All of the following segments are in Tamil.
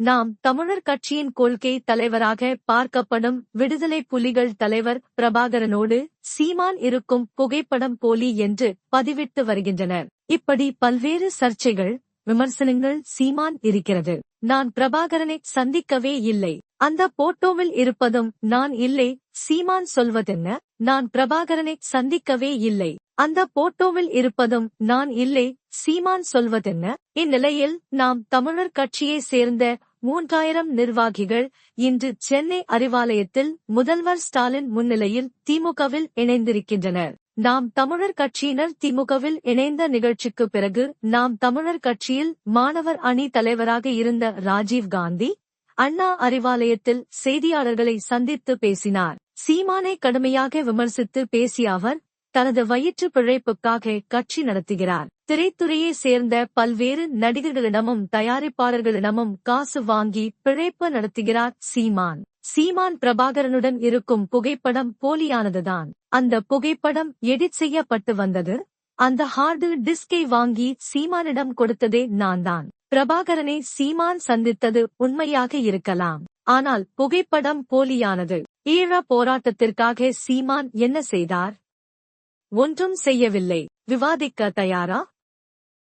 நாம் தமிழர் கட்சியின் கொள்கை தலைவராக பார்க்கப்படும் விடுதலை புலிகள் தலைவர் பிரபாகரனோடு சீமான் இருக்கும் புகைப்படம் போலி என்று பதிவிட்டு வருகின்றனர். இப்படி பல்வேறு சர்ச்சைகள் விமர்சனங்கள் சீமான் இருக்கிறது. நான் பிரபாகரனை சந்திக்கவே இல்லை. அந்த போட்டோவில் இருப்பதும் நான் இல்லை. சீமான் சொல்வதென்ன? நான் பிரபாகரனை சந்திக்கவே இல்லை. அந்த போட்டோவில் இருப்பதும் நான் இல்லை. சீமான் சொல்வதென்ன? இந்நிலையில் நாம் தமிழர் கட்சியை சேர்ந்த மூன்றாயிரம் நிர்வாகிகள் இன்று சென்னை அறிவாலயத்தில் முதல்வர் ஸ்டாலின் முன்னிலையில் திமுகவில் இணைந்திருக்கின்றனர். நாம் தமிழர் கட்சியினர் திமுகவில் இணைந்த நிகழ்ச்சிக்கு பிறகு நாம் தமிழர் கட்சியில் மாணவர் அணி தலைவராக இருந்த ராஜீவ் காந்தி அண்ணா அறிவாலயத்தில் செய்தியாளர்களை சந்தித்து பேசினார். சீமானை கடுமையாக விமர்சித்து பேசிய அவர் தனது வயிற்று பிழைப்புக்காக கட்சி நடத்துகிறார். திரைத்துறையை சேர்ந்த பல்வேறு நடிகர்களிடமும் தயாரிப்பாளர்களிடமும் காசு வாங்கி பிழைப்பு நடத்துகிறார் சீமான். சீமான் பிரபாகரனுடன் இருக்கும் புகைப்படம் போலியானதுதான். அந்த புகைப்படம் எடிட் செய்யப்பட்டு வந்தது. அந்த ஹார்டு டிஸ்கை வாங்கி சீமானிடம் கொடுத்ததே நான் தான் பிரபாகரனை சீமான் சந்தித்தது உண்மையாக இருக்கலாம். ஆனால் புகைப்படம் போலியானது. ஈழ போராட்டத்திற்காக சீமான் என்ன செய்தார்? ஒன்றும் செய்யவில்லை. விவாதிக்க தயாரா?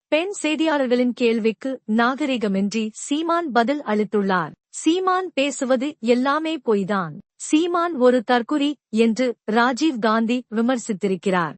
பெண் செய்தியாளர்களின் கேள்விக்கு நாகரிகமின்றி சீமான் பதில் அளித்துள்ளார். சீமான் பேசுவது எல்லாமே பொய்தான். சீமான் ஒரு தற்குறி என்று ராஜீவ் காந்தி விமர்சித்திருக்கிறார்.